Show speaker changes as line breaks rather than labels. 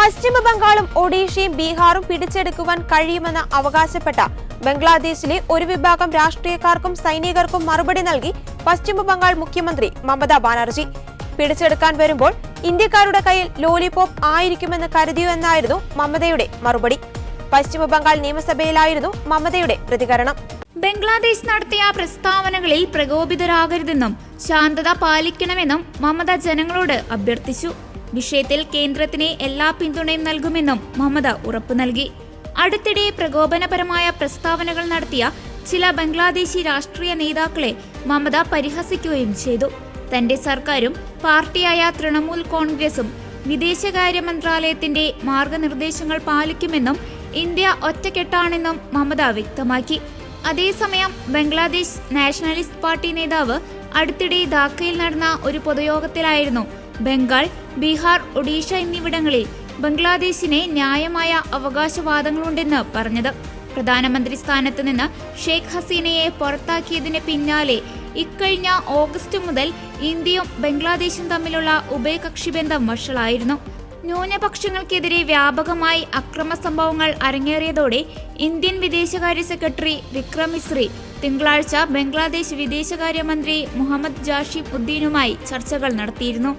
പശ്ചിമ ബംഗാളും ഒഡീഷയും ബീഹാറും പിടിച്ചെടുക്കുവാൻ കഴിയുമെന്ന് അവകാശപ്പെട്ട ബംഗ്ലാദേശിലെ ഒരു വിഭാഗം രാഷ്ട്രീയക്കാർക്കും സൈനികർക്കും മറുപടി നൽകി പശ്ചിമ ബംഗാൾ മുഖ്യമന്ത്രി മമതാ ബാനർജി. പിടിച്ചെടുക്കാൻ വരുമ്പോൾ ഇന്ത്യക്കാരുടെ കയ്യിൽ ലോലിപോപ്പ് ആയിരിക്കുമെന്ന് കരുതിയോ എന്നായിരുന്നു മമതയുടെ മറുപടി. പശ്ചിമ ബംഗാൾ നിയമസഭയിലായിരുന്നു മമതയുടെ പ്രതികരണം.
ബംഗ്ലാദേശ് നടത്തിയ പ്രസ്താവനകളിൽ പ്രകോപിതരാകരുതെന്നും ശാന്തത പാലിക്കണമെന്നും മമത ജനങ്ങളോട് അഭ്യർത്ഥിച്ചു. വിഷയത്തിൽ കേന്ദ്രത്തിന് എല്ലാ പിന്തുണയും നൽകുമെന്നും മമത ഉറപ്പു നൽകി. അടുത്തിടെ പ്രകോപനപരമായ പ്രസ്താവനകൾ നടത്തിയ ചില ബംഗ്ലാദേശി രാഷ്ട്രീയ നേതാക്കളെ മമത പരിഹസിക്കുകയും ചെയ്തു. തന്റെ സർക്കാരും പാർട്ടിയായ തൃണമൂൽ കോൺഗ്രസും വിദേശകാര്യ മന്ത്രാലയത്തിന്റെ മാർഗനിർദ്ദേശങ്ങൾ പാലിക്കുമെന്നും ഇന്ത്യ ഒറ്റക്കെട്ടാണെന്നും മമത വ്യക്തമാക്കി. അതേസമയം ബംഗ്ലാദേശ് നാഷണലിസ്റ്റ് പാർട്ടി നേതാവ് അടുത്തിടെ ധാക്കയിൽ നടന്ന ഒരു പൊതുയോഗത്തിലായിരുന്നു ബംഗാൾ ബീഹാർ ഒഡീഷ എന്നിവിടങ്ങളിൽ ബംഗ്ലാദേശിനെ ന്യായമായ അവകാശവാദങ്ങളുണ്ടെന്ന് പറഞ്ഞത്. പ്രധാനമന്ത്രി സ്ഥാനത്ത് നിന്ന് ഷെയ്ഖ് ഹസീനയെ പുറത്താക്കിയതിന് പിന്നാലെ ഇക്കഴിഞ്ഞ ഓഗസ്റ്റ് മുതൽ ഇന്ത്യയും ബംഗ്ലാദേശും തമ്മിലുള്ള ഉഭയകക്ഷി ബന്ധം വഷളായിരുന്നു. ന്യൂനപക്ഷങ്ങൾക്കെതിരെ വ്യാപകമായി അക്രമ സംഭവങ്ങൾ അരങ്ങേറിയതോടെ ഇന്ത്യൻ വിദേശകാര്യ സെക്രട്ടറി വിക്രം മിശ്രി തിങ്കളാഴ്ച ബംഗ്ലാദേശ് വിദേശകാര്യമന്ത്രി മുഹമ്മദ് ജാഷിം ഉദ്ദീനുമായി ചർച്ചകൾ നടത്തിയിരുന്നു.